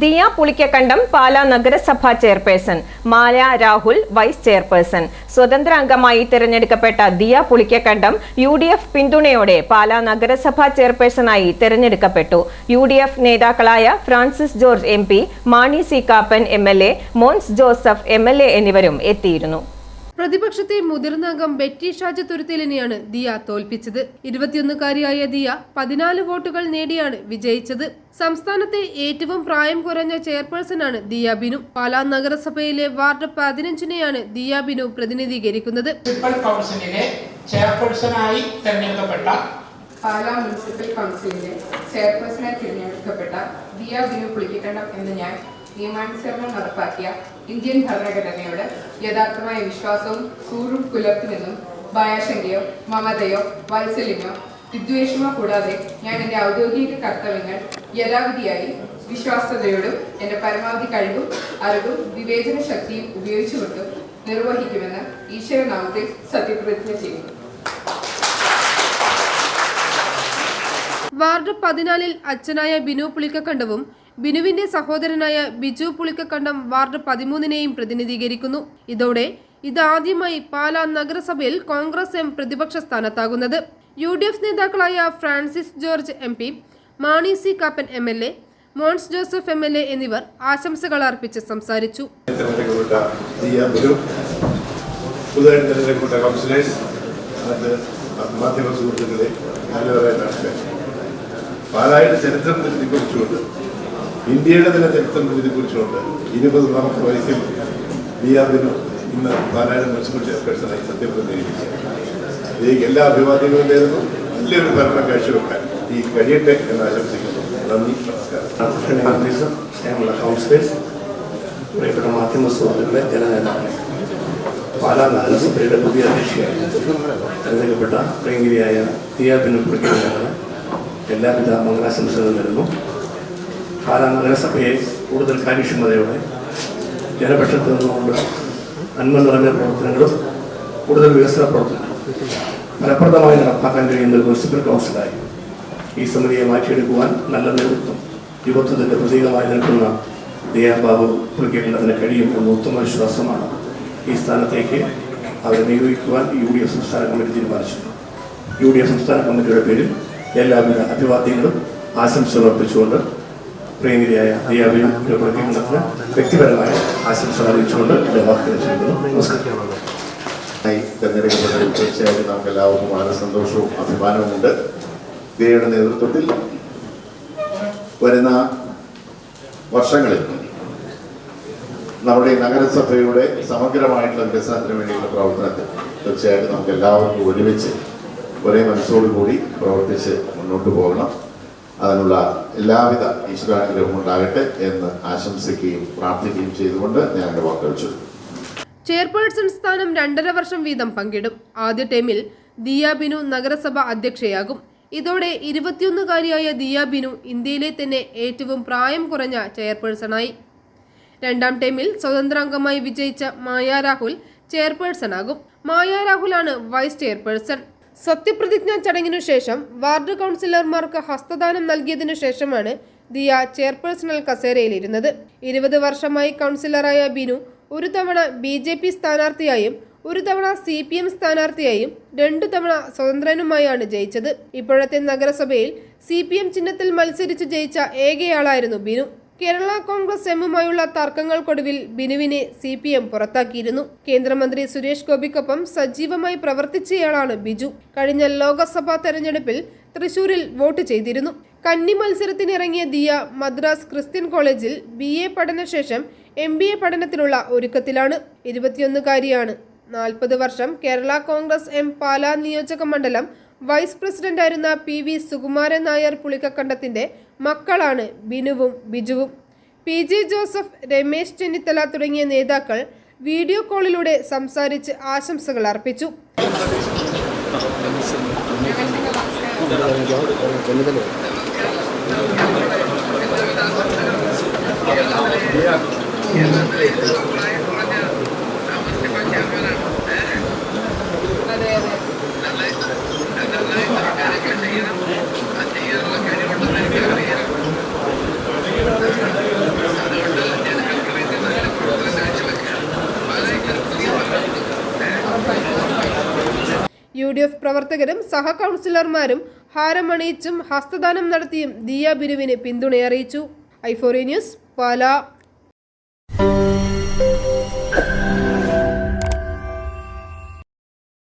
ദിയ പുളിക്കക്കണ്ടം പാലാ നഗരസഭാ chairperson. Mala Rahul vice chairperson. സ്വതന്ത്ര അംഗമായി തിരഞ്ഞെടുക്കപ്പെട്ട Diya Pulikkakandam U D F പിന്തുണയോടെ പാലാ നഗരസഭാ ചെയർപേഴ്സണായി തിരഞ്ഞെടുക്കപ്പെട്ടു. യു ഡി എഫ് നേതാക്കളായ Francis George M P Mani C Kappan M L A Mons Joseph M L A എന്നിവരും എത്തിയിരുന്നു. പ്രതിപക്ഷത്തെ മുതിർന്ന അംഗം ബെറ്റി ഷാജ തുരുത്തിലിനെയാണ് ദിയ തോൽപ്പിച്ചത്. ഇരുപത്തിയൊന്നുകാരിയായ ദിയ പതിനാല് വോട്ടുകൾ നേടിയാണ് വിജയിച്ചത്. സംസ്ഥാനത്തെ ഏറ്റവും പ്രായം കുറഞ്ഞ ചെയർപേഴ്സണാണ് ദിയ ബിനു. പാലാ നഗരസഭയിലെ വാർഡ് പതിനഞ്ചിനെയാണ് ദിയ ബിനു പ്രതിനിധീകരിക്കുന്നത്. മുനിസിപ്പൽ കൗൺസിലിലെ ചെയർപേഴ്സണായി തെരഞ്ഞെടുക്കപ്പെട്ട പാലാ മുനിസിപ്പൽ കൗൺസിലിലെ ചെയർപേഴ്സണായി തിരഞ്ഞെടുക്കപ്പെട്ട ദിയ ബിനു പുളിക്കണ്ടം എന്ന് ഞാൻ നിയമാനുസരണം നടപ്പാക്കിയ ഇന്ത്യൻ ഭരണഘടനയോട് യഥാർത്ഥമായ വിശ്വാസവും കൂറും പുലർത്തുമെന്നും ഭയാശങ്കയോ മമതയോ വാത്സല്യമോ വിദ്വേഷമോ കൂടാതെ ഞാൻ എന്റെ ഔദ്യോഗിക കർത്തവ്യങ്ങൾ യഥാവിധിയായി വിശ്വാസ്യതയോടും എന്റെ പരമാവധി കഴിവും അറിവും വിവേചന ശക്തിയും ഉപയോഗിച്ചുകൊണ്ടും നിർവഹിക്കുമെന്ന് ഈശ്വരനാമത്തിൽ സത്യപ്രതിജ്ഞ ചെയ്യുന്നു. വാർഡ് പതിനാലിൽ അച്ഛനായ ബിനു പുളിക്കക്കണ്ടവും ബിനുവിന്റെ സഹോദരനായ ബിജു പുളിക്കക്കണ്ടം വാർഡ് പതിമൂന്നിനെയും പ്രതിനിധീകരിക്കുന്നു. ഇതോടെ ഇതാദ്യമായി പാലാ നഗരസഭയിൽ കോൺഗ്രസ് എം പ്രതിപക്ഷ സ്ഥാനത്താകുന്നത്. യു ഡി എഫ് നേതാക്കളായ Francis George M P Mani C Kappan M L A Mons Joseph M L A എന്നിവർ ആശംസകൾ അർപ്പിച്ച് സംസാരിച്ചു. പാലായുടെ ചരിത്രം കുറിച്ചുകൊണ്ട് ഇന്ത്യയുടെ തന്നെ ചരിത്രം കുറിച്ചുകൊണ്ട് ഇരുപത് നമുക്ക് വയസ്സിൽ ബിനു ഇന്ന് പാലായുടെ മുനിസിപ്പൽ ചെയർപേഴ്സണായി സത്യപ്രതികരിക്കുക ഇതിലേക്ക് എല്ലാ അഭിവാദ്യങ്ങളും നേരുന്നു നല്ലൊരു ഭരണം കാഴ്ചവെക്കാൻ ഈ കഴിയട്ടെ എന്ന് ആശംസിക്കുന്നു. നന്ദി നമസ്കാരം. മാധ്യമ സുഹൃത്തുക്കളെ ജനനേതാക്കളെ. പാലാ നഗരസഭയുടെ പുതിയ അധ്യക്ഷയായി തെരഞ്ഞെടുക്കപ്പെട്ട പ്രിയങ്കരിയായ ദിയാബിന് പുളിക്കുന്നതിനാണ് എല്ലാവിധ മംഗളാശംസകളും നേരുന്നു. പാലാ നഗരസഭയെ കൂടുതൽ കാര്യക്ഷമതയോടെ ജനപക്ഷത്ത് നിന്നുകൊണ്ട് നന്മ നിറഞ്ഞ പ്രവർത്തനങ്ങളും കൂടുതൽ വികസന പ്രവർത്തനങ്ങളും ഫലപ്രദമായി നടപ്പാക്കാൻ കഴിയുന്ന ഒരു മുനിസിപ്പൽ കൗൺസിലായി ഈ സമിതിയെ മാറ്റിയെടുക്കുവാൻ നല്ല നേതൃത്വം യുവത്വത്തിന്റെ പ്രതീകമായി നിൽക്കുന്ന ദയാബാബു പ്രഖ്യാപനത്തിന് കഴിയും എന്ന ഉത്തമ വിശ്വാസമാണ് ഈ സ്ഥാനത്തേക്ക് അവരെ നിയോഗിക്കുവാൻ യു ഡി എഫ് സംസ്ഥാന കമ്മിറ്റി തീരുമാനിച്ചു. യു ഡി എഫ് സംസ്ഥാന കമ്മിറ്റിയുടെ പേരിൽ എല്ലാവിധ അഭിവാദ്യങ്ങളും ആശംസകൾ അർപ്പിച്ചുകൊണ്ട് പ്രിയങ്കരിയായ ദിയാബിനു പുളിക്കേണ്ടതിന് വ്യക്തിപരമായ ആശംസകൾ അറിയിച്ചുകൊണ്ട് എന്റെ വാക്കുകൾ ചെയ്യുന്നു നമസ്കാരം. തെരഞ്ഞെടുക്കപ്പെട്ടതിൽ തീർച്ചയായിട്ടും നമുക്ക് എല്ലാവർക്കും വളരെ സന്തോഷവും അഭിമാനവുമുണ്ട് ദിയയുടെ നേതൃത്വത്തിൽ വരുന്ന വർഷങ്ങളിൽ നമ്മുടെ നഗരസഭയുടെ സമഗ്രമായിട്ടുള്ള വികസനത്തിന് വേണ്ടിയുള്ള പ്രവർത്തനത്തിൽ തീർച്ചയായിട്ടും നമുക്ക് എല്ലാവർക്കും ഒരുമിച്ച് ഒരേ മനസ്സോടുകൂടി പ്രവർത്തിച്ച് മുന്നോട്ട് പോകണം. അതിനുള്ള എല്ലാവിധ ഈശ്വരാനുഗ്രഹവും ഉണ്ടാകട്ടെ എന്ന് ആശംസിക്കുകയും പ്രാർത്ഥിക്കുകയും ചെയ്തുകൊണ്ട് ഞാൻ എന്റെ വാക്കുകൾ വെച്ചു. ചെയർപേഴ്സൺ സ്ഥാനം രണ്ടര വർഷം വീതം പങ്കിടും. ആദ്യ ടൈമിൽ ദിയ ബിനു നഗരസഭ അധ്യക്ഷയാകും. ഇതോടെ ഇരുപത്തിയൊന്നുകാരിയായ ദിയ ബിനു ഇന്ത്യയിലെ തന്നെ ഏറ്റവും പ്രായം കുറഞ്ഞ ചെയർപേഴ്സണായി. രണ്ടാം ടൈമിൽ സ്വതന്ത്രാംഗമായി വിജയിച്ച മായ രാഹുൽ ചെയർപേഴ്സണാകും. മായ രാഹുലാണ് വൈസ് ചെയർപേഴ്സൺ. സത്യപ്രതിജ്ഞാ ചടങ്ങിനു ശേഷം വാർഡ് കൗൺസിലർമാർക്ക് ഹസ്തദാനം നൽകിയതിനു ശേഷമാണ് ദിയ ചെയർപേഴ്സണൽ കസേരയിലിരുന്നത്. ഇരുപത് വർഷമായി കൗൺസിലറായ ബിനു ഒരു തവണ ബി ജെ പി സ്ഥാനാർത്ഥിയായും ഒരു തവണ സി പി എം സ്ഥാനാർത്ഥിയായും രണ്ടു തവണ സ്വതന്ത്രനുമായാണ് ജയിച്ചത്. ഇപ്പോഴത്തെ നഗരസഭയിൽ സി പി എം ചിഹ്നത്തിൽ മത്സരിച്ച് ജയിച്ച ഏകയാളായിരുന്നു ബിനു. കേരള കോൺഗ്രസ് എമ്മുമായുള്ള തർക്കങ്ങൾക്കൊടുവിൽ ബിനുവിനെ സി പി എം പുറത്താക്കിയിരുന്നു. കേന്ദ്രമന്ത്രി സുരേഷ് ഗോപിക്കൊപ്പം സജീവമായി പ്രവർത്തിച്ചയാളാണ് ബിജു. കഴിഞ്ഞ ലോക്സഭാ തെരഞ്ഞെടുപ്പിൽ തൃശൂരിൽ വോട്ട് ചെയ്തിരുന്നു. കന്നി മത്സരത്തിനിറങ്ങിയ ദിയ മദ്രാസ് ക്രിസ്ത്യൻ കോളേജിൽ ബി എ പഠനശേഷം എം ബി എ പഠനത്തിനുള്ള ഒരുക്കത്തിലാണ്. ഇരുപത്തിയൊന്നുകാരിയാണ് നാൽപ്പത് വർഷം കേരള കോൺഗ്രസ് എം പാലാ നിയോജക മണ്ഡലം വൈസ് പ്രസിഡന്റായിരുന്ന പി വി സുകുമാരൻ നായർ പുളിക്കക്കണ്ടത്തിന്റെ മക്കളാണ് ബിനുവും ബിജുവും. P J Joseph Ramesh Chennithala തുടങ്ങിയ നേതാക്കൾ വീഡിയോ കോളിലൂടെ സംസാരിച്ച് ആശംസകൾ അർപ്പിച്ചു. അതെ യു ഡി എഫ് പ്രവർത്തകരും സഹ കൗൺസിലർമാരും ഹാരമണിയിച്ചും ഹസ്തദാനം നടത്തിയും ദിയ ബിരുവിന് പിന്തുണയറിയിച്ചു. ഐഫോറി ന്യൂസ് പാലാ.